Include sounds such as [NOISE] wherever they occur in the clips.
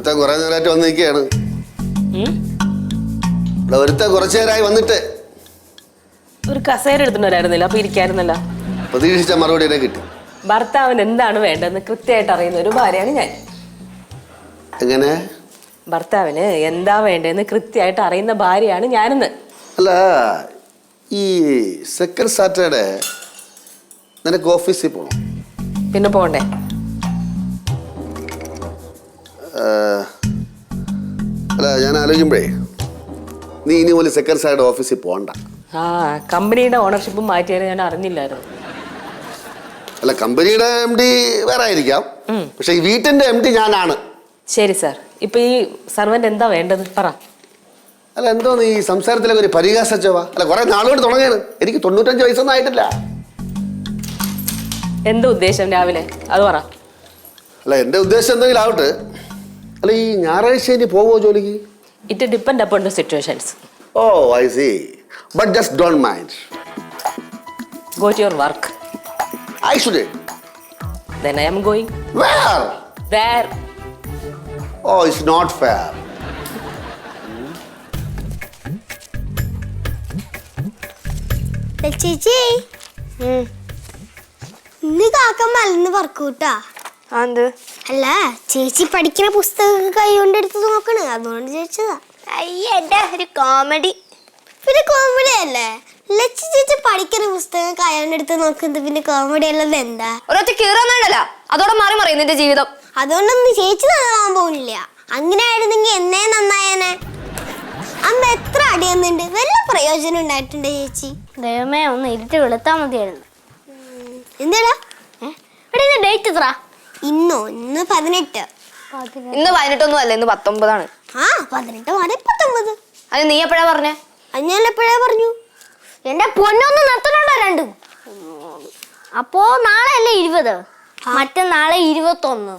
ഇവിടെ ഒരുത്തൻ കുറെ നേരമായിട്ട് വന്ന് നിൽക്കുകയാണ്. ഇവിടെ കുറച്ചു നേരമായി വന്നിട്ട്. ഒരു കസേര എടുത്തിട്ടുണ്ടായിരുന്നില്ല അപ്പൊ ഇരിക്കായിരുന്നല്ല. പ്രതീക്ഷിച്ച മറുപടി എന്നെ കിട്ടി. ഭർത്താവിന് എന്താണ് വേണ്ടതെന്ന് കൃത്യമായിട്ട് അറിയുന്ന ഒരു ഭാര്യയാണ് ഞാൻ. എങ്ങനെ? ഭർത്താവിന് എന്താ വേണ്ടതെന്ന് കൃത്യമായിട്ട് അറിയുന്ന ഭാര്യയാണ് ഞാനെന്ന്. അല്ല ഈ സെക്കൻഡ് സാറ്റർഡേ നിനക്ക് ഓഫീസിൽ പോകണം പിന്നെ പോണ്ടേ അല്ല ഞാൻ ആലോചിക്കുമ്പോഴേ നീ ഇനി പോലെ സെക്കൻഡ് സൈഡ് ഓഫീസിൽ പോകണ്ട ആ കമ്പനിയുടെ ഓണർഷിപ്പ് മാറ്റിയത് ഞാൻ അറിഞ്ഞില്ലായിരുന്നു. അല്ല കമ്പനിയുടെ എം ഡി വേറെ ആയിരിക്കാം. പക്ഷെ ഈ വീട്ടിന്റെ എം ഡി ഞാനാണ്. ശരി സർ ഇപ്പൊ ഈ സർവന്റ് എന്താ വേണ്ടത്? പറ. അല്ല എന്തോ നീ സംസാരത്തിലൊക്കെ ഒരു പരിഹാസ ചൊവ്വ അല്ല കുറെ നാളുകൊണ്ട് തുടങ്ങിയാണ് എനിക്ക് തൊണ്ണൂറ്റഞ്ച് വയസ്സൊന്നും ആയിട്ടില്ല. എന്താ ഉദ്ദേശം രാവിലെ? അത് പറ. അല്ല എന്റെ ഉദ്ദേശം എന്തെങ്കിലും ആവട്ടെ. അല്ല ഈ ഞായറാഴ്ച ഇനി പോവോ ജോലിക്ക്? It depend upon the situations oh I see but just don't mind go to your work I should then I am going where where oh it's not fair ചേച്ചി. ഇന്ന് കാക്ക മലന്ന് പറക്കൂട്ടാ. അത് അല്ല ചേച്ചി പഠിക്കുന്ന പുസ്തകം കൈ കൊണ്ട് എടുത്ത് നോക്കണ്. അതുകൊണ്ട് ചോദിച്ചതാ. അയ്യ എന്റെ ഒരു കോമഡി പിന്നെ കോമഡി അല്ലേ? ലച്ചി ചേച്ചി പഠിക്കുന്ന പുസ്തകം കൈ കൊണ്ട് എടുത്ത് നോക്കുന്നത് പിന്നെ കോമഡി അല്ലത് എന്താ? ഒരൊറ്റ കീറുന്നുണ്ടല്ലോ അതോടെ മാറി മറിയും നിന്റെ ജീവിതം. അതുകൊണ്ടൊന്നും ചേച്ചി നന്നാവാൻ പോകുന്നില്ല അങ്ങനെ ആയിരുന്നെങ്കിൽ എന്നേ നന്നായേനെ. അമ്മ എത്ര അടിയൊന്നുണ്ട്? വല്ല പ്രയോജനം ഉണ്ടായിട്ടുണ്ട് ചേച്ചി? ദൈവമേ ഒന്ന് ഇരുട്ട് വെളുത്താൽ മതിയായിരുന്നു. എന്താടാ? ഡേറ്റ് എത്ര ഇന്നോ? ഇന്ന് പതിനെട്ട്. ഇന്ന് പതിനെട്ടൊന്നും അല്ല ഇന്ന് പത്തൊമ്പതാണ്. ആ പതിനെട്ട് മാറി പത്തൊമ്പത്. അത് നീ എപ്പോഴാ പറഞ്ഞേ? അത് ഞാൻ എപ്പോഴാ പറഞ്ഞു? എന്റെ പൊന്നൊന്ന് നിർത്തണുണ്ടോ രണ്ടും. അപ്പോ നാളെ അല്ലേ ഇരുപത് മറ്റന്നാളെ ഇരുപത്തൊന്ന്.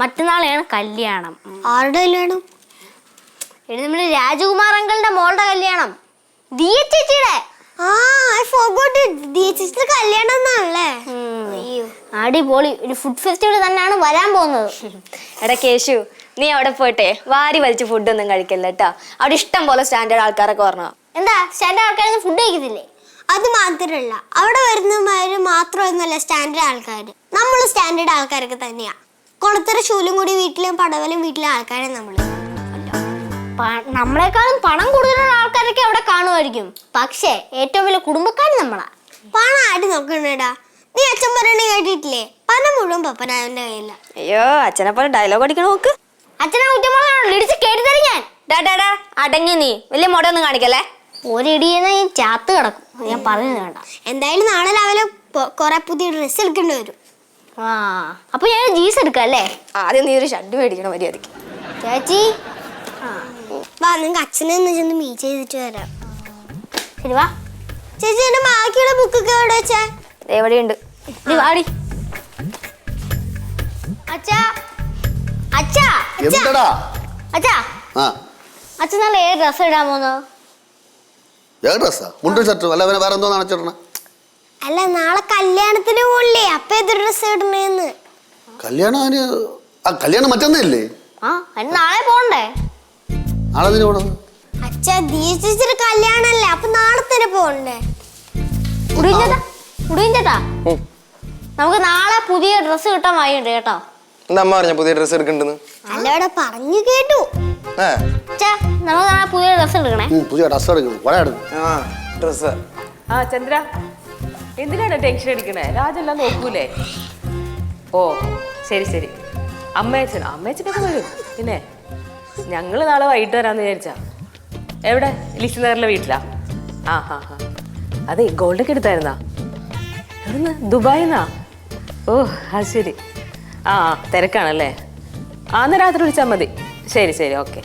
മറ്റന്നാളെയാണ് കല്യാണം. ആരുടെ കല്യാണം? എടി നമ്മുടെ രാജകുമാർ അങ്കളുടെ മോളുടെ കല്യാണം. ദിയ ചേച്ചിയുടെ ആ ഐ ഫോർഗോട്ട് ചേച്ചിയുടെ കല്യാണം എന്നാണല്ലേ അയ്യോ. അടിപൊളി. ഒരു ഫുഡ് ഫെസ്റ്റിവൽ തന്നെയാണ് വരാൻ പോകുന്നത്. എടാ കേശു നീ അവിടെ പോയിട്ടെ. വാരി വലിച്ച് ഫുഡൊന്നും കഴിക്കല്ല കേട്ടോ അവിടെ ഇഷ്ടം പോലെ സ്റ്റാൻഡേർഡ് ആൾക്കാരൊക്കെ പറഞ്ഞോ എന്താ? സ്റ്റാൻഡേർഡ് ആൾക്കാരൊന്നും ഫുഡ് കഴിക്കത്തില്ലേ? അത് മാത്രമല്ല അവിടെ വരുന്നവര് മാത്രമൊന്നുമല്ല സ്റ്റാൻഡേർഡ് ആൾക്കാർ നമ്മൾ സ്റ്റാൻഡേർഡ് ആൾക്കാരൊക്കെ തന്നെയാ. കുളത്തറ ശൂലും കൂടി വീട്ടിലും പടവലും വീട്ടിലെ ആൾക്കാരെ നമ്മൾ നമ്മളെക്കാളും പണം കൂടുതലുള്ള ആൾക്കാരൊക്കെ അവിടെ കാണുമായിരിക്കും. പക്ഷേ ഏറ്റവും വലിയ കുടുംബക്കാർ നമ്മളാ. പണം ആടി നോക്കണേടാ? നീ അച്ഛൻ പറയണേ കേട്ടിട്ടില്ലേ? പണം മുഴുവൻ പപ്പനായവന്റെ കയ്യില. അയ്യോ അച്ഛനെ പോലെ ഡയലോഗ് അടിക്കണ നോക്ക്. അച്ഛനെ കുറ്റമാണോ ഇടിച്ച് കേട്ടി തരും ഞാൻ ഡാ അടങ്ങി നീ. വലിയ മുടയൊന്നും കാണിക്കല്ലേ? ഒരിടിയെന്ന് ഞാൻ ചാത്ത് കിടക്കും. ഞാൻ പറഞ്ഞത് വേണ്ട എന്തായാലും നാളെ രാവിലെ കുറെ പുതിയ ഡ്രസ്സ് എടുക്കേണ്ടി വരും. ആ അപ്പൊ ഞാൻ ജീസ് എടുക്കാം അല്ലേ? ആദ്യം നീ ഒരു ഷഡ് മേടിക്കണം മര്യാദയ്ക്ക് ചേച്ചി. വാ നിങ്ങൾക്ക് അച്ഛനെ ഒന്ന് ചെന്ന് മീറ്റ് ചെയ്തിട്ട് വരാം. ശരി വാ. ചേച്ചി എന്റെ ബാക്കിയുള്ള ബുക്കൊക്കെ എവിടെ വെച്ചാ? എവിടെയുണ്ട്? നീ വാടി അച്ഛാ. അച്ഛാ എന്തടാ അച്ഛാ. ആ. അച്ഛൻ നല്ല ഏത് ഡ്രസ് ഇടാൻ ഏത് ഡ്രസ്സാ മുണ്ടും ഷർട്ടും അല്ല വേറെ എന്തോ നനച്ചിടണേ അല്ല നാളെ കല്യാണത്തിന് പോണില്ലേ? അപ്പൊ ഏത് ഡ്രസ്സ് ഇടണേന്ന്? കല്യാണം അതിന് ആ കല്യാണം മറ്റന്നല്ലേ ആ നാളെ പോണ്ടേ? ആളതിന് പോണത്? അച്ഛാ ദിയ ചേച്ചിയുടെ കല്യാണല്ലേ അപ്പൊ നാളെ തന്നെ പോണ്ടേ ഉടിയൻ ചേട്ടാ നമുക്ക് നാളെ പുതിയ ഡ്രസ്സ് കിട്ടാൻ വായുണ്ട് കേട്ടോ. എന്താ അമ്മ പറഞ്ഞ പുതിയ ഡ്രസ്സ് എടുക്കണ്ടെന്ന്? അല്ല പറഞ്ഞു കേട്ടു. അച്ഛാ നമുക്ക് നാളെ പുതിയ ഡ്രസ്സ് എടുക്കണേ. പുതിയ ഡ്രസ്സ് എടുക്കണം. ആ ഡ്രസ്സ് ആ ചന്ദ്ര എന്തിനാണ് ടെൻഷൻ അടിക്കണേ? രാജെല്ലാം നോക്കൂലേ? ഓ ശരി ശരി. അമ്മയച്ചൻ അമ്മയച്ചനൊക്കെ വരും. പിന്നെ? ഞങ്ങൾ നാളെ വൈകിട്ട് വരാന്ന് വിചാരിച്ചാ. എവിടെ? ലിസ്റ്റ് നഗറിലെ വീട്ടിലാ? ആ ഹാ ഹാ അതെ ഗോൾഡൊക്കെ എടുത്തായിരുന്നാ? എവിടുന്ന്? ദുബായിന്നാ? ഓ അത് ശരി. ആ തിരക്കാണല്ലേ? ആ രാത്രി വിളിച്ചാൽ മതി. ശരി ശരി ഓക്കെ.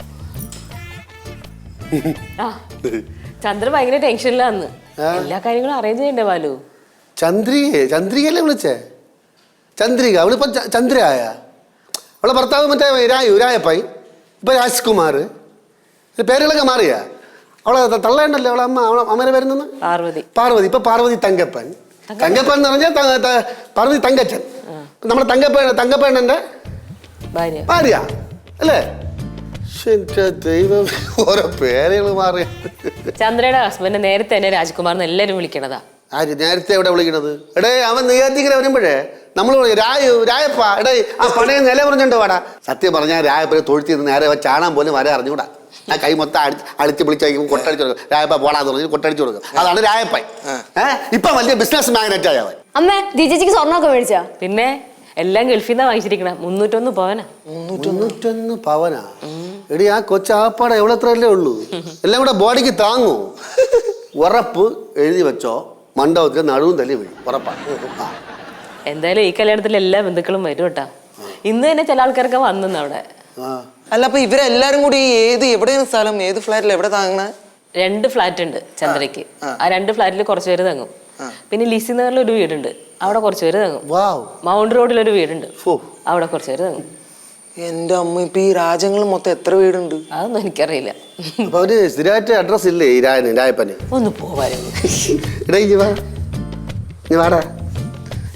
ആ ചന്ദ്ര ഭയങ്കര ടെൻഷനിലാന്ന് എല്ലാ കാര്യങ്ങളും അറേഞ്ച് ചെയ്യണ്ടേ ബാലു? ചന്ദ്രികയെ? ചന്ദ്രികയല്ലേ വിളിച്ചേ? ചന്ദ്രിക അവളിപ്പോ ചന്ദ്രയായ? അവളെ ഭർത്താവ് മറ്റേ രായു രായപ്പായി ഇപ്പൊ രാജ്കുമാർ. പേരുകളൊക്കെ മാറിയാ? അവളെ തള്ളേണ്ടല്ലോ അവളെ അമ്മ അവളെ അമ്മേനെ വരുന്നെന്ന് പാർവതി. പാർവതി ഇപ്പൊ പാർവതി തങ്കപ്പൻ. തങ്കപ്പൻ? എന്ന് പറഞ്ഞാൽ പാർവതി തങ്കച്ചൻ. നമ്മുടെ തങ്കപ്പൻ തങ്കപ്പണ്ണന്റെ ഭാര്യ. ഭാര്യ അല്ലേ? ദൈവം ഓരോ പേരുകൾ മാറിയ. ചന്ദ്രയുടെ ഹസ്ബൻഡ് നേരത്തെ തന്നെ രാജ്കുമാർ എന്ന് എല്ലാവരും വിളിക്കണതാ. ആര് നേരത്തെ എവിടെ വിളിക്കണത്? എടേ അവൻ നെയ്യാറ്റിക്കര വരുമ്പോഴേ നമ്മൾ രായു രായപ്പ എടേ ആ പണയ നില പറഞ്ഞിട്ട് വാടാ. സത്യം പറഞ്ഞാൽ രായപ്പനെ തൊഴുത്തി നേരെ അവൻ ചാണാൻ പോലും വരെ അറിഞ്ഞൂടാ ആ കൈ മൊത്തം അടിച്ച് അടിച്ച് വിളിച്ചയക്കും കൊട്ടടിച്ചു കൊടുക്കും. രായപ്പ പോടാന്ന് പറഞ്ഞു കൊട്ടടിച്ചു കൊടുക്കും. അതാണ് രായപ്പ ഏഹ് ഇപ്പൊ വലിയ ബിസിനസ് മാഗ്നറ്റ് ആയവൻ അമ്മ ജിജിക്ക് സ്വർണമൊക്കെ മേടിച്ചാ? പിന്നെ എല്ലാം ഗൾഫിൽ നിന്നാ വാങ്ങിച്ചിരിക്കണ. മുന്നൂറ്റൊന്ന് പവനാ. മുന്നൂറ്റൊന്ന് പവനാ? എടി ആ കൊച്ചാപ്പാടെ എവിടെ എത്രയല്ലേ ഉള്ളൂ? എല്ലാം കൂടെ ബോഡിക്ക് താങ്ങൂ. ഉറപ്പ് എഴുതി വെച്ചോ. മണ്ഡപത്തിൽ നടുവും തല്ലി വീഴും. ഉറപ്പാ. ആ. എന്തായാലും ഈ കല്യാണത്തിൽ എല്ലാ ബന്ധുക്കളും വരും കേട്ടാ. ഇന്ന് തന്നെ ചില ആൾക്കാരൊക്കെ വന്നു അവിടെ. ആ. അല്ല അപ്പൊ ഇവരെല്ലാരും കൂടി ഏത് എവിടെയാണ് സ്ഥലം? ഏത് ഫ്ലാറ്റിൽ എവിടെ താങ്ങണേ രണ്ട് ഫ്ലാറ്റ് ഉണ്ട് ചന്ദ്രയ്ക്ക്. ആ. രണ്ട് ഫ്ലാറ്റിൽ കുറച്ച് പേര് തങ്ങും. പിന്നെ ലിസി നഗറിൽ ഒരു വീടുണ്ട്. അവിടെ കുറച്ച് പേര് തങ്ങും. വാവ് മൗണ്ട് റോഡിൽ ഒരു വീടുണ്ട്. ഫോ. അവിടെ കുറച്ച് പേര് തങ്ങും. എന്റെ അമ്മ ഇപ്പൊ ഈ രാജ്യങ്ങൾ മൊത്തം എത്ര വീടുണ്ട്? അതൊന്നും എനിക്കറിയില്ല. അപ്പൊ അവന് സ്ഥിരമായിട്ട് അഡ്രസ് ഇല്ലേ ഈ രായന് രായപ്പന്? ഒന്ന് പോവാടാ എടാ ഇനി വാ. നീ വാടാ.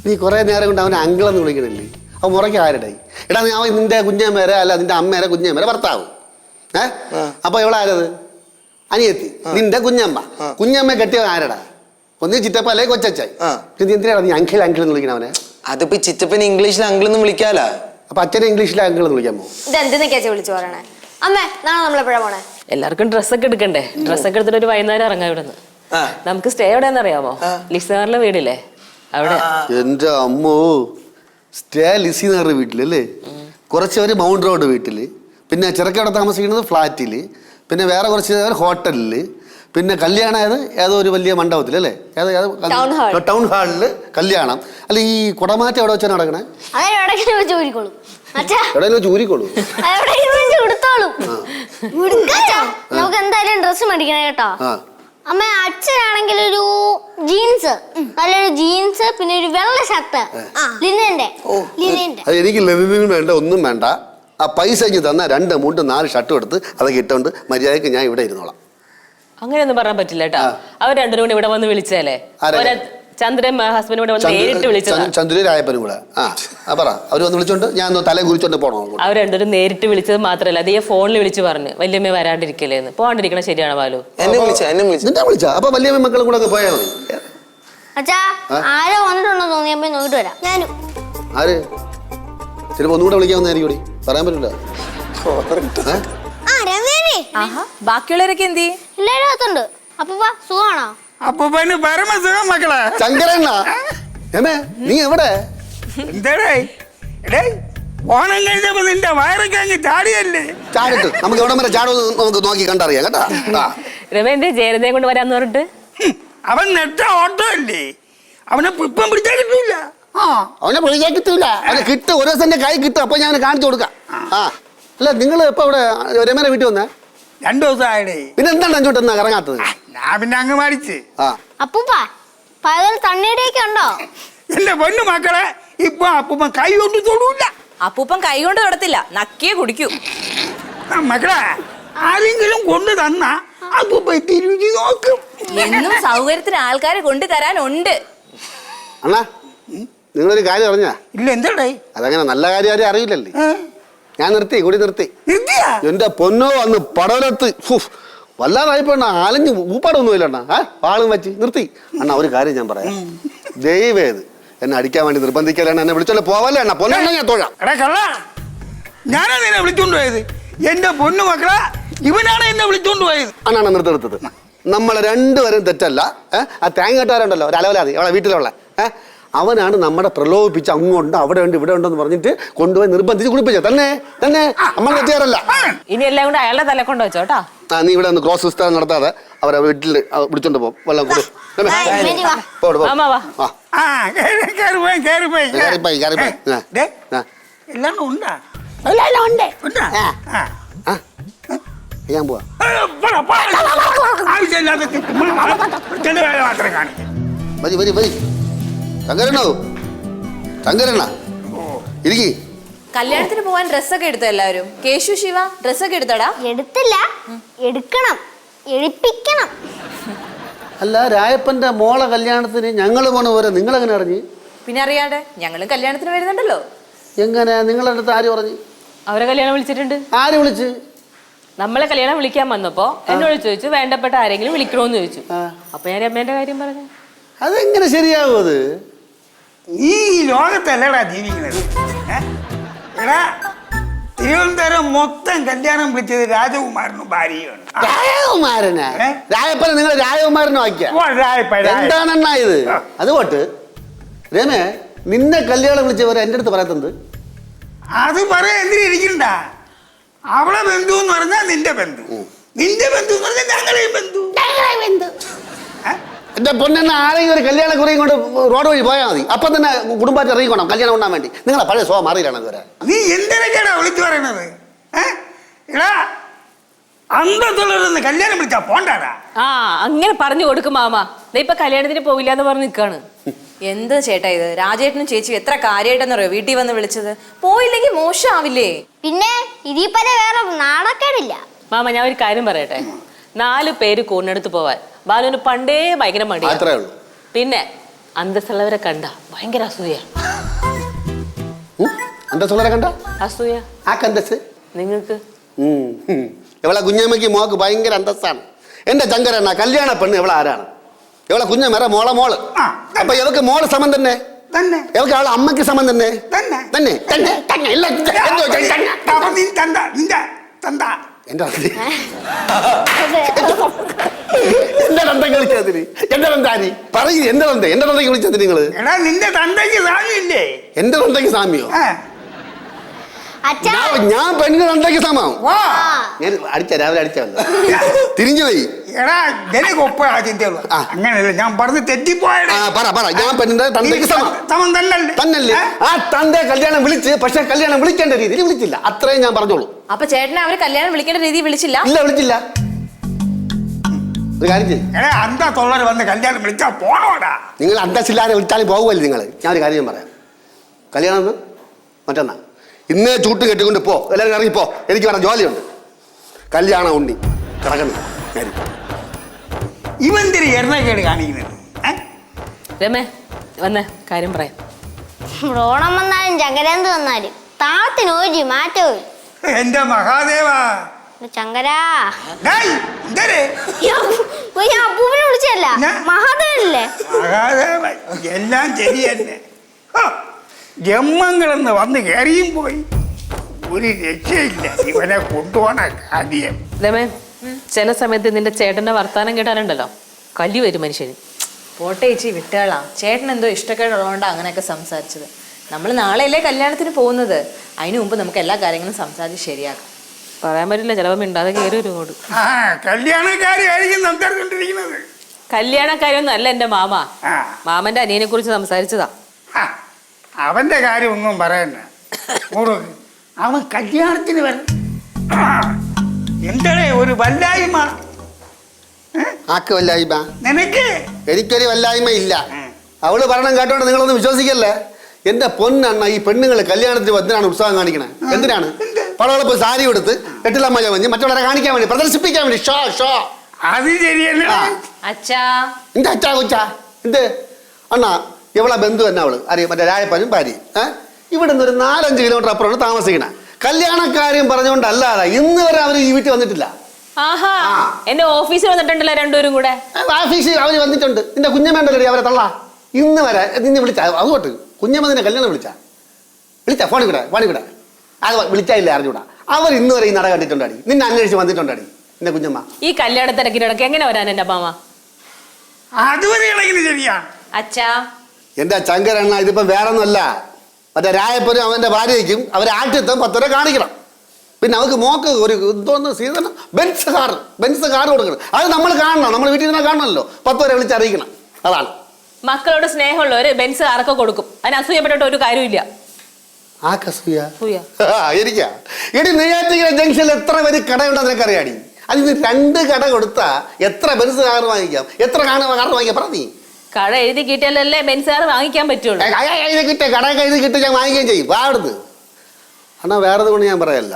നീ കുറെ നേരം കൊണ്ട് അവനെ അങ്കിളെന്ന് വിളിക്കണില്ലേ? അവൻ മുറയ്ക്ക് ആരുടായി എടാ നീ അവൻ നിന്റെ കുഞ്ഞമ്മേരെ അല്ല നിന്റെ അമ്മേരെ കുഞ്ഞമ്മേരെ ഭർത്താവ്. ഏ? അപ്പൊ എവളാരത് അനിയത്തി. നിന്റെ കുഞ്ഞമ്മ. കുഞ്ഞമ്മ കെട്ടിയവൻ ആരടാ? ഒന്ന് ചിറ്റപ്പ അല്ലെ കൊച്ചായി. നീ എന്തിനാണ് നീ അങ്കിൾ അങ്കിൾ എന്ന് വിളിക്കണവനെ അതിപ്പോ ചിറ്റപ്പൻ ഇംഗ്ലീഷിൽ അങ്കിളൊന്നും വിളിക്കാലാ? അപ്പൊ അച്ഛനെ ഇംഗ്ലീഷിൽ അങ്കിൾ എന്ന് ഇത് എന്തിനൊക്കെയാ വിളിച്ചു പറയണേ? അമ്മേ നാളെ നമ്മൾ എപ്പോഴാ പോണേ? എല്ലാവർക്കും ഡ്രസ്സൊക്കെ എടുക്കണ്ടേ? ഡ്രസ്സൊക്കെ എടുത്തിട്ട് ഒരു വൈകുന്നേരം ഇറങ്ങാം ഇവിടെ നിന്ന് ആ. നമുക്ക് സ്റ്റേ എവിടെയാന്ന് അറിയാമോ ലിസാറിലെ വീടില്ലേ? അവിടെ. എന്റെ അമ്മോ സ്റ്റേ ലിസി നഗർ വീട്ടിലല്ലേ കുറച്ച് പേര് മൗണ്ട് റോഡ് വീട്ടിൽ പിന്നെ ചെറുക്കവിടെ താമസിക്കുന്നത് ഫ്ലാറ്റിൽ പിന്നെ വേറെ കുറച്ച് പേര് ഹോട്ടലിൽ പിന്നെ കല്യാണം ഏത്? ഒരു വലിയ മണ്ഡപത്തിൽ അല്ലേ? ടൗൺ ഹാളിൽ കല്യാണം. അല്ല ഈ കുടമാറ്റം എവിടെ വെച്ചാണ് നടക്കണേ? എവിടെയെങ്കിലും നമുക്ക് എന്തായാലും മേടിക്കണം കേട്ടോ. അമ്മ അച്ഛനാണെങ്കിൽ ഒരു ജീൻസ് നല്ലൊരു ജീൻസ് പിന്നെ ഒരു വെള്ള ഷർട്ട് ലിനന്റെ ലിനന്റെ അത് എനിക്ക് ലെനിനും വേണ്ട ഒന്നും വേണ്ട. ആ പൈസ തന്ന രണ്ട് മൂന്ന് നാല് ഷർട്ടും എടുത്ത് അതൊക്കെ ഇട്ടുകൊണ്ട് മര്യാദയ്ക്ക് ഞാൻ ഇവിടെ ഇരുന്നോളാം. അങ്ങനെയൊന്നും പറയാൻ പറ്റില്ല കേട്ടോ. അവർ രണ്ടുപേരും കൂടെ ഇവിടെ വന്ന് വിളിച്ചാലേ ചന്ദ്രൻ ഹസ്ബൻഡ് കൂടെ വന്ന് നേരിട്ട് വിളിച്ചതാ. ചന്ദ്രൻ രായപ്പനും കൂടെ. ആ ആ പറ. അവർ വന്ന് വിളിച്ചോണ്ട് ഞാൻ തല കുറിച്ചോണ്ട് പോണോ? അവർ രണ്ടുപേരും നേരിട്ട് വിളിച്ചത് മാത്രമല്ല അതേ ഫോണിൽ വിളിച്ച് പറഞ്ഞു വല്യമ്മ വരാണ്ടിരിക്കലേന്ന്. പോകാണ്ടിരിക്കണം ശരിയാണ് ബാലു? എന്നെ വിളിച്ച എന്നെ വിളിച്ച. നിന്നെ വിളിച്ച? അപ്പൊ വലിയ മക്കളും കൂടെ അങ്ങ് പോയാൽ മതി. അച്ഛാ ആരോ വന്നിട്ടുണ്ടോ തോന്നിയപ്പോ നോക്കിട്ട് വരാം. ഞാനും. ആര്? ചിലപ്പോ ഒന്നുകൂടെ വിളിക്കാവുന്നതായിരിക്കും കൂടി പറയാൻ പറ്റില്ല. ആഹാ ബാക്കിയുള്ളവരൊക്കെ എന്തി എല്ലാരും അകത്തുണ്ട്. സുഖമാണോ? അപ്പൂപ്പന് പരമസുഖം മക്കളെ. ശങ്കരണ്ണ ഏമേ നീ എവിടെ? എന്തേടേ? എടേ ഓണം കഴിഞ്ഞപ്പോ നിന്റെ വയറൊക്കെ അങ്ങ് ചാടിയല്ലേ? ചാടിട്ട്. നമുക്ക് എവിടെ വരെ നമുക്ക് നോക്കി കണ്ടറിയാം കേട്ടാ? ആ. രമേന്റെ ജയരതയെ കൊണ്ട് വരാന്ന് പറഞ്ഞിട്ട്? അവൻ നെട്ട ഓട്ടോ അല്ലേ? അവനെ ഇപ്പം പിടിച്ചാൽ കിട്ടൂല. ആ അവനെ വിളിക്കാൻ കിട്ടൂല. അവനെ കിട്ടും ഒരു ദിവസം കൈ കിട്ടും അപ്പൊ ഞാൻ കാണിച്ചു കൊടുക്കാം. ആ. അല്ല നിങ്ങൾ ഇപ്പൊ ഇവിടെ രമേനെ വീട്ടിൽ വന്നേ? രണ്ടു ദിവസം ആയടേ പിന്നെ എന്താണ് അഞ്ചോട്ട് എന്നാ ഇറങ്ങാത്തത് ഞാൻ പിന്നെ അങ്ങ് മാടിച്ച്. ആ. അപ്പൂപ്പ പകൽ തണ്ണിയുടെയൊക്കെ ഉണ്ടോ? എന്റെ പൊന്നു മക്കളെ ഇപ്പൊ അപ്പൂപ്പൻ കൈ കൊണ്ട് തൊടൂല. അപ്പൂപ്പൻ കൈ കൊണ്ട് തൊടത്തില്ല നക്കിയേ കുടിക്കൂ. ആ, മക്കളെ ആരെങ്കിലും കൊണ്ടു തന്ന അപ്പൂപ്പ തിരിഞ്ഞു നോക്കും. എന്നും സൗകര്യത്തിന് ആൾക്കാരെ കൊണ്ടു തരാനുണ്ട്. അണ്ണാ നിങ്ങളൊരു കാര്യം അറിഞ്ഞാ ഇല്ല എന്താടേ? അതങ്ങനെ നല്ല കാര്യം ആരും അറിയില്ലല്ലേ? ഞാൻ നിർത്തി കൂടി നിർത്തി. നിർത്തിയാ? എന്റെ പൊന്നോ അന്ന് പടവലത്ത്. വല്ലാതായി പെണ്ണ ആലഞ്ഞ് ഊപ്പാടൊന്നും ഇല്ല അണ്ണാ. ആ വാളും വെച്ച് നിർത്തി. അണ്ണാ ഒരു കാര്യം ഞാൻ പറയാം. ദൈവേത് എന്നെ അടിക്കാൻ വേണ്ടി നിർബന്ധിക്കലാണ് എന്നെ വിളിച്ചോണ്ട് പോവല്ലേ അണ്ണാ? പൊന്നെ ഞാൻ തൊഴാം. എടാ കള്ള. ഞാനാ നിന്നെ വിളിച്ചോണ്ട് പോയത്. എന്റെ പൊന്നു മക്കള ഇവനാണ് എന്നെ വിളിച്ചോണ്ട് പോയത്. അണ്ണാണ് നമ്മളെ നമ്മൾ രണ്ടുപേരും തെറ്റല്ല. ഏഹ് ആ തേങ്ങട്ടാരുണ്ടല്ലോ ഒരു അലവലാതി അവളെ വീട്ടിലുള്ള. ഏ? അവനാണ് നമ്മുടെ പ്രലോഭിപ്പിച്ച് അങ്ങോട്ട് അവിടെ ഉണ്ട് ഇവിടെ ഉണ്ടെന്ന് പറഞ്ഞിട്ട് കൊണ്ടുപോയി നിർബന്ധിച്ച് കുളിപ്പിച്ചത്. തന്നെ തന്നെ. നമ്മൾ തെറ്റുകാരല്ല ഇനി എല്ലാം കൂടെ അയാളുടെ തല കൊണ്ട് വെച്ചോ കേട്ടോ. ആ നീ ഇവിടെ ഒന്ന് ക്രോസ് വിസ്താരം നടത്താതെ അവരെ വീട്ടിൽ വിളിച്ചോണ്ട് പോകും വെള്ളം കൊടു. ഞാൻ പോവാ. വേല മാത്രം കാണിക്കും മതി മതി മതി അതോ ശങ്കരണ ഇരിക്കി. കല്യാണത്തിന് പോകാൻ ഡ്രസ്സൊക്കെ എടുത്തോ എല്ലാവരും? കേശു ശിവ ഡ്രസ്സൊക്കെ എടുത്തോടാ? എടുത്തില്ല. എടുക്കണം. എഴിപ്പിക്കണം. അല്ല രായപ്പന്റെ മോളെ കല്യാണത്തിന് ഞങ്ങൾ പോണ പോലെ നിങ്ങൾ എങ്ങനെ അറിഞ്ഞു? പിന്നെ അറിയാണ്ട് ഞങ്ങളും കല്യാണത്തിന് വരുന്നുണ്ടല്ലോ. എങ്ങനെ? നിങ്ങളുടെ അടുത്ത് ആര് പറഞ്ഞു? അവരെ കല്യാണം വിളിച്ചിട്ടുണ്ട്. ആര് വിളിച്ച്? നമ്മളെ കല്യാണം വിളിക്കാൻ വന്നപ്പോ എന്നോട് ചോദിച്ചു വേണ്ടപ്പെട്ട ആരെങ്കിലും വിളിക്കണോന്ന് ചോദിച്ചു. അപ്പൊ ഞാൻ രമേന്റെ കാര്യം പറഞ്ഞു. അതെങ്ങനെ ശരിയാവും അത്? നീ ഈ ലോകത്തല്ലടാ ജീവിക്കുന്നത്? എടാ തിരുവനന്തപുരം മൊത്തം കല്യാണം വിളിച്ചത് രാജകുമാരനും ഭാര്യയുമാണ്. രാജകുമാരനെ? രായപ്പനെ നിങ്ങൾ രാജകുമാരനെ എന്താണെണ്ണാ ഇത്? അതുകൊണ്ട് രമേ നിന്നെ കല്യാണം വിളിച്ചവർ എന്റെ അടുത്ത് പറയാത്തത് അത് പറയാൻ എന്തിനിരിക്കണ്ട അവളെ ബന്ധു എന്ന് പറഞ്ഞാൽ നിന്റെ ബന്ധു. നിന്റെ ബന്ധു എന്ന് പറഞ്ഞാൽ ഞങ്ങളെയും ബന്ധു. ഏ? എന്റെ പൊന്നെന്നെ ആരെങ്കിലും ഒരു കല്യാണ കുറയും കൊണ്ട് റോഡ് വഴി പോയാൽ മതി. അപ്പം തന്നെ കുടുംബമായിട്ട് ഇറങ്ങിക്കണം കല്യാണം ഉണ്ടാൻ വേണ്ടി. നിങ്ങളെ പഴയ സ്വഭാവം മാറിയിട്ടാണ് ഇതുവരെ. നീ എന്തിനൊക്കെയാണ് വിളിച്ചു പറയണത്? ഏടാ എടാ അന്തത്തുള്ളവരൊന്ന് കല്യാണം വിളിച്ചാ പോണ്ടാടാ. ആ അങ്ങനെ പറഞ്ഞു കൊടുക്കും മാമ. ദേ ഇപ്പൊ കല്യാണത്തിന് പോവില്ല എന്ന് പറഞ്ഞ് നിൽക്കാണ് എന്ത് ചേട്ടാ ഇത്? രാജേട്ടനും ചേച്ചി എത്ര കാര്യമായിട്ടെന്നറിയോ വീട്ടിൽ വന്ന് വിളിച്ചത്? പോയില്ലെങ്കിൽ മോശമാവില്ലേ പിന്നെ ഇതിപ്പോ വേറെ നാണക്കേടില്ല. മാമ ഞാൻ ഒരു കാര്യം പറയട്ടെ? നാല് പേര് കൂടിനടുത്ത് പോവാൻ. ബാലുവിന് പണ്ടേ ഭയങ്കര മടി അത്രേ ഉള്ളൂ. പിന്നെ അന്തസ്സുള്ളവരെ കണ്ട ഭയങ്കര അസൂയ. അന്തസ്സുള്ളവരെ കണ്ട? അസൂയ. ആ കന്തസ് നിങ്ങൾക്ക്. ഇവളെ കുഞ്ഞമ്മയ്ക്ക് മോക്ക് ഭയങ്കര അന്തസ്സാണ്. എന്റെ ചങ്കരണ്ണ കല്യാണ പെണ്ണ് ഇവളെ ആരാണ്? ഇവളെ കുഞ്ഞമ്മേറെ മോളെ മോൾ? ആ. അപ്പൊ ഇവക്ക് മോൾ സമം തന്നെ? തന്നെ. ഇവക്ക് അവളെ അമ്മയ്ക്ക് സമം തന്നെ? തന്നെ. തന്നെ തന്നെ തന്നെ. എന്റെ എന്റെ തന്ത വിളിച്ചതിന് എന്റെ തന്താനി പറയൂ എന്റെ തന്ത എന്റെ തന്തയ്ക്ക് വിളിച്ചത് നിങ്ങൾ. എടാ നിന്റെ തന്തയ്ക്ക് സാമ്യമില്ലേ? എന്റെ തന്തയ്ക്ക് സാമ്യോ? അച്ഛാ. ഞാൻ- പെണ്ണിന്റെ പെണ്ണിന് തന്തയ്ക്ക് സാമാവും വാ. ഞാൻ അടിച്ച രാവിലെ അടിച്ചു [LAUGHS] തിരിഞ്ഞു പോയി. എടാ എനിക്ക് ഒപ്പ ചിന്തയുള്ളൂ. ആ. അങ്ങനെയല്ല ഞാൻ പറഞ്ഞ് തെറ്റിപ്പോയടാ. ആ പറ പറ ഞാൻ പെണ്ണിന്റെ തന്തയ്ക്ക് സമം തന്നല്ലേ? തന്നല്ലേ? ആ തന്റെ കല്യാണം വിളിച്ച് പക്ഷെ കല്യാണം വിളിക്കേണ്ട രീതിയിൽ വിളിച്ചില്ല. അത്രയും ഞാൻ പറഞ്ഞോളൂ. അപ്പൊ ചേട്ടനെ അവർ കല്യാണം വിളിക്കേണ്ട രീതി വിളിച്ചില്ല? ഇല്ല വിളിച്ചില്ല. ഒരു കാര്യം ചെയ്യും. എടാ അന്താ തൊള്ളർ വന്ന് കല്യാണം വിളിച്ചാ പോണോടാ. നിങ്ങൾ അന്തസ്സില്ലാതെ വിളിച്ചാലും പോകുമല്ലേ നിങ്ങൾ ഞാൻ ഒരു കാര്യം പറയാം. കല്യാണം ഒന്ന് മറ്റന്നാ. ഇന്നേ ചൂട്ട് കെട്ടിക്കൊണ്ട് പോ. എല്ലാവരും ഇറങ്ങിപ്പോ. എനിക്ക് വേറെ ജോലിയുണ്ട്. കല്യാണം ഉണ്ടി കിടക്കണം ഇവന്തിരി എണ്ണക്കേട് കാണിക്കുന്നത്? രമേ വന്നേ കാര്യം പറയാം. ഓണം വന്നാലും ചങ്കരാന്ത് വന്നാലും താത്തിന് ഒരു മാറ്റവും. എന്റെ മഹാദേവ. ചങ്കരാ അപ്പൂപ്പിനെ വിളിച്ചല്ല? മഹാദേവനല്ലേ? എല്ലാം ശരി തന്നെ. ഹോ, ജന്മങ്ങളെന്ന് വന്ന് കയറിയും പോയി. ഒരു രക്ഷയില്ല ഇവനെ കൊണ്ടുപോണ കാര്യം. രമേ ചില സമയത്ത് നിന്റെ ചേട്ടന്റെ വർത്താനം കേട്ടാലുണ്ടല്ലോ? കലി വരും മനുഷ്യന്. പോട്ടെ ചേച്ചി വിട്ടുകളാം ചേട്ടൻ എന്തോ ഇഷ്ടക്കേടുള്ളതുകൊണ്ടാണ് അങ്ങനെയൊക്കെ സംസാരിച്ചത്. നമ്മൾ നാളെയല്ലേ കല്യാണത്തിന് പോകുന്നത്? അതിനു മുമ്പ് നമുക്ക് എല്ലാ കാര്യങ്ങളും സംസാരിച്ച് ശരിയാക്കാം. പറയാൻ പറ്റില്ല ചിലപ്പോൾ മിണ്ടാതെ കയറി ഒരു ഓട് ആ കല്യാണക്കാരിയായിരിക്കും സംസാരിച്ചുകൊണ്ടിരിക്കുന്നത് കല്യാണക്കാരൊന്നും അല്ല എന്റെ മാമ. ആ. മാമന്റെ അനിയനെ കുറിച്ച് സംസാരിച്ചതാ. ആ, അവന്റെ കാര്യം ഒന്നും പറയണ്ട. [LAUGHS] അവൻ കല്യാണത്തിന് വരണം ആ, എന്തടേ ഒരു വല്ലായ്മ? ആക്ക് വല്ലായ്മ? നിനക്ക്? എനിക്കൊരു വല്ലായ്മ ഇല്ല. അവൾ പറയണം കേട്ടോണ്ട് നിങ്ങളൊന്നും വിശ്വസിക്കല്ലേ? എന്റെ പൊന്നണ്ണ ഈ പെണ്ണുങ്ങൾ കല്യാണത്തിന് എന്തിനാണ് ഉത്സാഹം കാണിക്കണേ. എന്തിനാണ്? പടവളപ്പ് സാരി എടുത്ത് എട്ടിലമ്മ ചമഞ്ഞ് മറ്റുള്ളവരെ കാണിക്കാൻ വേണ്ടി പ്രദർശിപ്പിക്കാൻ വേണ്ടി. Show show. അത് ശരിയല്ല. അച്ഛാ. എന്റെ അച്ഛാ കൊച്ചാ. എന്ത്? അണ്ണ ഇവളെ ബന്ധു തന്നെ അവൾ. അറിയാം? മറ്റേ രായപ്പനും ഭാര്യയും. ഏഹ് ഇവിടെ നിന്ന് ഒരു നാലഞ്ച് കിലോമീറ്റർ അപ്പുറമാണ് താമസിക്കണേ. കല്യാണക്കാര്യം പറഞ്ഞുകൊണ്ടല്ലാതെ ഇന്ന് വരെ അവർ ഈ വീട്ടിൽ വന്നിട്ടില്ല. ആഹാ എന്റെ ഓഫീസിൽ വന്നിട്ടുണ്ടല്ലോ രണ്ടുപേരും കൂടെ. ഓഫീസിൽ അവർ വന്നിട്ടുണ്ട്. നിന്റെ കുഞ്ഞമ്മേണ്ടല്ലേ അവരെ തള്ള. ഇന്ന് വരെ നിന്നെ വിളിച്ച അതുകൊണ്ട് കുഞ്ഞമ്മ നിന്നെ കല്യാണം വിളിച്ച. വിളിച്ച ഫോണിൽ കൂടെ ഫോണിൽ കൂടെ അത് വിളിച്ചായില്ല അറിഞ്ഞൂടാ. അവർ ഇന്ന് വരെ ഈ നട കണ്ടിട്ടുണ്ടാടി നിന്നെ അന്വേഷിച്ച് വന്നിട്ടുണ്ടാടി നിന്റെ കുഞ്ഞമ്മ. ഈ കല്യാണ തിരക്കിനിടയ്ക്ക് എങ്ങനെ വരാൻ എന്റെ മാമ അതുവരെ ശരിയാണ് അച്ഛാ. എന്റെ ചങ്കരണ്ണ ഇതിപ്പം വേറൊന്നുമല്ല. മറ്റേ രായപ്പനും അവന്റെ ഭാര്യയ്ക്കും അവരെ ആട്ടിത്തം പത്തുവരെ കാണിക്കണം. പിന്നെ അവർക്ക് മോക്ക് ഒരു എന്തോന്ന് season Benz car Benz car കൊടുക്കണം. അത് നമ്മൾ കാണണം. നമ്മൾ വീട്ടിൽ നിന്ന് കാണണമല്ലോ പത്ത് വരെ വിളിച്ചറിയിക്കണം അതാണ്. മക്കളോട് സ്നേഹമുള്ളവര് ബെൻസ് കാറൊക്കെ കൊടുക്കും. അതിന് അസൂയപ്പെട്ടിട്ട് ഒരു കാര്യമില്ല ആ കസൂയ അസൂയ. എനിക്കാ. എടി നെയ്യാറ്റിക്കര ജംഗ്ഷനിൽ എത്ര പേര് കടയുണ്ടെന്ന് നിനക്കറിയാടി? അതിന് രണ്ട് കട കൊടുത്താ എത്ര ബെൻസ് കാർ വാങ്ങിക്കാം? എത്ര കാർ കാർ വാങ്ങിക്കാം? പറ നീ. കട എഴുതി കിട്ടിയാലല്ലേ ബെൻസ് വാങ്ങിക്കാൻ പറ്റുള്ളൂ. ഇത് കിട്ടിയ കട എഴുതി കിട്ടി ഞാൻ വാങ്ങിക്കുകയും ചെയ്യും. വാ അണ്ണാ വേറെ കൊണ്ട് ഞാൻ പറയല്ല.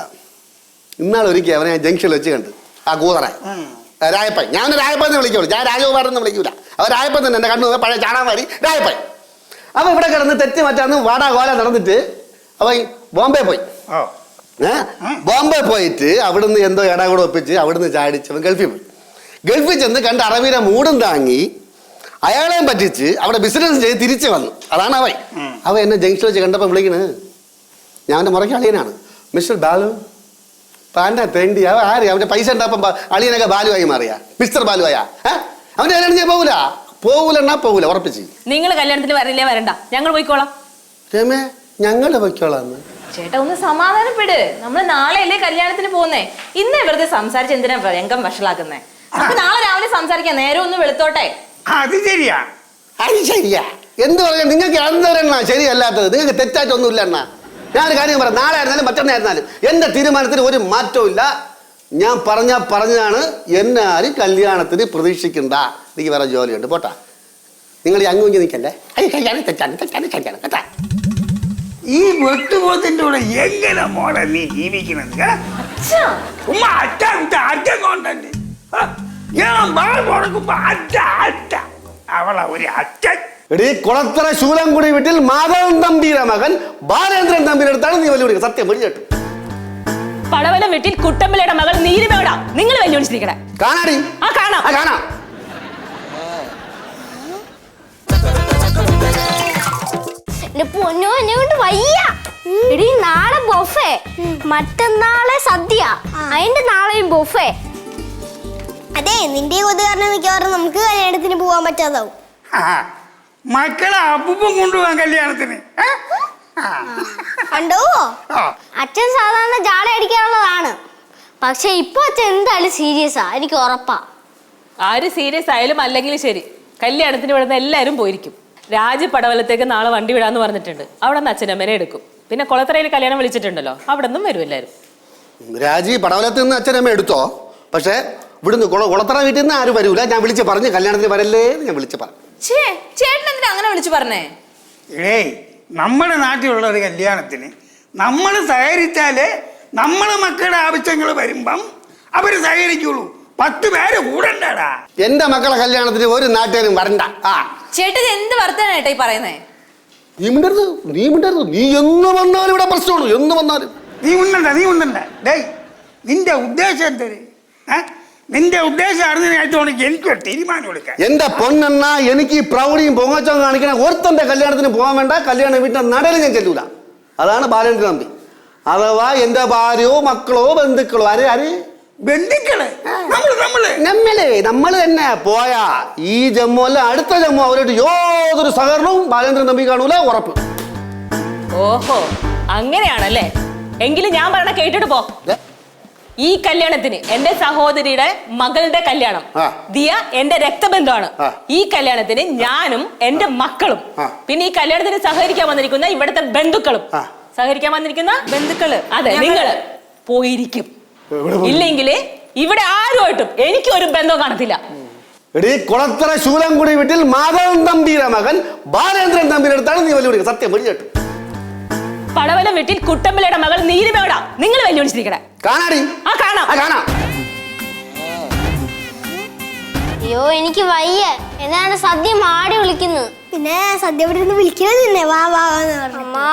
ഇന്നാൾ ഒരിക്കൽ അവനെ ഞാൻ ജംഗ്ഷനിൽ വെച്ച് കണ്ട്. ആ കൂതറ. രായപ്പൻ. ഞാൻ രായപ്പൻ എന്ന് വിളിക്കുള്ളൂ. ഞാൻ രാജകുമാരൻ എന്ന് വിളിക്കൂല. അവൻ രായപ്പൻ തന്നെ എന്റെ കണ്ണു പഴയ ചാണാമാരി രായപ്പൻ. അവൻ ഇവിടെ കിടന്ന് തെറ്റ് മറ്റാന്ന് വാടാ കോല നടന്നിട്ട് അവൻ ബോംബെ പോയി. ബോംബെ പോയിട്ട് അവിടുന്ന് എന്തോ ഇടാ കൂടെ ഒപ്പിച്ച് അവിടുന്ന് ചാടിച്ചവൻ ഗൾഫിൽ പോയി. ഗൾഫിൽ ചെന്ന് കണ്ട് അറബീനെ മൂടും താങ്ങി അയാളെയും പറ്റിച്ച് അവിടെ ബിസിനസ് ചെയ്ത് തിരിച്ചു വന്നു. അതാണ് അവൻ. അവ എന്നെ ജംഗ്ഷൻ വെച്ച് കണ്ടപ്പോൾ വിളിക്കണ്. ഞാൻ അവന്റെ മുറയ്ക്ക് അളിയനാണ്. മിസ്റ്റർ ബാലു പാന്റെ തേണ്ടി അവ ആര്? അവന്റെ പൈസ ഉണ്ടാപ്പം അളിയനൊക്കെ ബാലുവായി മാറിയാ. മിസ്റ്റർ ബാലുവായാ. അവന്റെ കല്യാണം ചെയ്യാൻ പോകൂല പോകൂലെന്നാ പോകൂല ഉറപ്പിച്ച്. നിങ്ങൾ കല്യാണത്തിന് വരില്ലേ വരണ്ട. ഞങ്ങൾ പോയിക്കോളാം. രമേ ഞങ്ങൾ പോയിക്കോളാം ചേട്ടാ ഒന്ന് സമാധാനപ്പെട്. നമ്മൾ നാളെയല്ലേ കല്യാണത്തിന് പോകുന്നേ ഇന്ന് വെറുതെ സംസാരിച്ച് എന്തിനാ രംഗം വഷളാക്കുന്നേ? നാളെ രാവിലെ സംസാരിക്കാം. നേരെ ഒന്ന് വെളുത്തോട്ടെ. അത് ശരിയാ. അത് ശരിയാ. എന്ത് പറയാ നിങ്ങൾക്ക് അന്തരെണ്ണ ശരിയല്ലാത്തത്. നിങ്ങൾക്ക് തെറ്റായിട്ടൊന്നും ഇല്ല അണ്ണാ ഞാനൊരു കാര്യം പറയാം. നാളെ ആയിരുന്നാലും മറ്റന്നായിരുന്നാലും എന്റെ തീരുമാനത്തിന് ഒരു മാറ്റവും ഇല്ല ഞാൻ പറഞ്ഞ പറഞ്ഞാണ് എന്നെ ആരും കല്യാണത്തിന് പ്രതീക്ഷിക്കണ്ട. എനിക്ക് വേറെ ജോലിയുണ്ട്. പോട്ടാ. നിങ്ങൾ ഈ അങ്ങുഞ്ഞ് നിൽക്കല്ലേ? അയ്യ കല്യാണം തെറ്റാണ് തെറ്റാണ് കല്യാണം. കേട്ടാ. ഈ വെട്ടുപോത്തിന്റെ കൂടെ എങ്ങനെ മോളെ നീ ജീവിക്കണത്? ഉമ്മ അറ്റം അറ്റം ആ, ഞാൻ ബാൾ കൊടുക്കുമ്പോ അറ്റ അറ്റ. അവളെ ഒരു അച്ഛൻ എടീ കുളത്തറ ശൂലംകുടി വീട്ടിൽ മാധവൻ തമ്പിയുടെ മകൻ ബാലേന്ദ്രൻ തമ്പിയുടെ അടുത്താണ് നീ വെല്ലുവിളിക്കുക സത്യം പടവലം വീട്ടിൽ കുട്ടമ്പിളയുടെ മകൾ നീരുമേടാ നിങ്ങൾ വെല്ലുവിളിച്ചിരിക്കണേ കാണാടി. ആ കാണാം. ആ കാണാം. എന്റെ പൊന്നോ എന്നെ കൊണ്ട് വയ്യ. എടി നാളെ ബൊഫേ. മറ്റന്നാളെ സദ്യ. അതിന്റെ നാളെയും ബൊഫേ. അതെ നിന്റെ കൊതു കാരണം മിക്കവാറും നമുക്ക് കല്യാണത്തിന് പോവാൻ പറ്റാതാവും. ആ, മക്കളെ അപ്പൂപ്പം കൊണ്ടുപോകാൻ കല്യാണത്തിന്? കണ്ടോ? അച്ഛൻ സാധാരണ ജാള അടിക്കാനുള്ളതാണ്. പക്ഷെ ഇപ്പൊ അച്ഛൻ എന്തായാലും സീരിയസ് സീരിയസാ എനിക്ക് ഉറപ്പാ. ആര് സീരിയസ് ആയാലും അല്ലെങ്കിൽ ശരി കല്യാണത്തിന് വിടുന്ന എല്ലാവരും പോയിരിക്കും. രാജി പടവലത്തേക്ക് നാളെ വണ്ടി വിടാന്ന് പറഞ്ഞിട്ടുണ്ട്. അവിടെ നിന്ന് അമ്മനെ എടുക്കും. പിന്നെ കൊളത്തറയിൽ കല്യാണം വിളിച്ചിട്ടുണ്ടല്ലോ അവിടെ നിന്നും വരും എല്ലാവരും രാജി പടവലത്ത് നിന്ന് അച്ഛനമ്മ എടുത്തോ? പക്ഷേ ഇവിടുന്ന് കുള കുളത്തറ വീട്ടിൽ നിന്ന് ആരും വരൂല. ഞാൻ വിളിച്ച് പറഞ്ഞു കല്യാണത്തിന് വരല്ലേ എന്ന് ഞാൻ വിളിച്ച് പറഞ്ഞു. ഛേ ചേട്ടൻ എന്തിനാ അങ്ങനെ വിളിച്ചു പറഞ്ഞേ? ഏയ് നമ്മുടെ നാട്ടിലുള്ള ഒരു കല്യാണത്തിന് നമ്മൾ സഹകരിച്ചാലേ നമ്മുടെ മക്കളുടെ ആവശ്യങ്ങൾ വരുമ്പം അവർ സഹകരിക്കുള്ളൂ. പത്ത് പേര് കൂടണ്ടടാ. എന്റെ മക്കളെ കല്യാണത്തിന് ഒരു നാട്ടുകാരും വരണ്ട. ആ. ചേട്ടൻ എന്ത് വർത്തനാണ് ഈ പറയുന്നേ? നീ മിണ്ടരുത് നീ മിണ്ടരുത്. നീ എന്ന് വന്നാലും ഇവിടെ പ്രശ്നമാണ് എന്ന് വന്നാലും. നീ ഉണ്ടണ്ട നീ ഉണ്ടണ്ട. ഡേയ് നിന്റെ ഉദ്ദേശം എന്തര്? ഏ? നിന്റെ ഉദ്ദേശം എനിക്ക് ഒരു തീരുമാനം എടുക്കാം എന്റെ പൊന്നെണ്ണ എനിക്ക് ഈ പ്രൗഢിയും പൊങ്ങച്ചവും കാണിക്കണ ഒരുത്തന്റെ കല്യാണത്തിന് പോകാൻ വേണ്ട കല്യാണ വീട്ടിൽ നടയിൽ ഞാൻ ചെല്ലൂല. അതാണ് ബാലേന്ദ്രൻ തമ്പി അഥവാ എന്റെ ഭാര്യയോ മക്കളോ ബന്ധുക്കളോ ആര് ആര്? ബന്ധുക്കൾ. നമ്മൾ നമ്മൾ. നമ്മളെ നമ്മൾ തന്നെ പോയാ ഈ ജമ്മു അല്ല അടുത്ത ജമ്മു അവരോട് യാതൊരു സഹകരണവും ബാലേന്ദ്രൻ തമ്പി കാണൂല ഉറപ്പ്. ഓഹോ അങ്ങനെയാണല്ലേ? എങ്കിലും ഞാൻ പറയണ കേട്ടിട്ട് പോ. ഈ കല്യാണത്തിന് എന്റെ സഹോദരിയുടെ മകളുടെ കല്യാണം. ദിയ എന്റെ രക്തബന്ധമാണ്. ഈ കല്യാണത്തിന് ഞാനും എന്റെ മക്കളും. പിന്നെ ഈ കല്യാണത്തിന് സഹകരിക്കാൻ വന്നിരിക്കുന്ന ഇവിടുത്തെ ബന്ധുക്കളും. സഹകരിക്കാൻ വന്നിരിക്കുന്ന ബന്ധുക്കൾ. അതെ നിങ്ങൾ പോയിരിക്കും. ഇല്ലെങ്കിൽ ഇവിടെ ആരുമായിട്ടും എനിക്ക് ഒരു ബന്ധവും കാണത്തില്ല. എടീ കുളത്തറ ശൂലംകുടി വീട്ടിൽ മാധവൻ തമ്പിയുടെ മകൻ ബാലേന്ദ്രൻ തമ്പിയുടെ അടുത്താണ് നീ വലിയ സത്യം പിടിച്ചിട്ടു പടവലം വീട്ടിൽ കുട്ടമ്പിലയുടെ മകൾ നീലിമേടാ നിങ്ങൾ വെല്ലുവിളിച്ചിരിക്കണേ. കാണാടി. ആ കാണാം. ആ കാണാം. അയ്യോ എനിക്ക് വയ്യ. എന്നാണ് സദ്യ മാടി വിളിക്കുന്നത്? പിന്നെ സദ്യ ഇവിടെ നിന്ന്. വിളിക്കുന്നത് വാ വാ വാ എന്ന് പറഞ്ഞു അമ്മാ.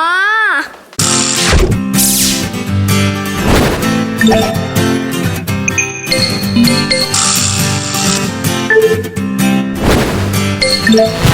Thank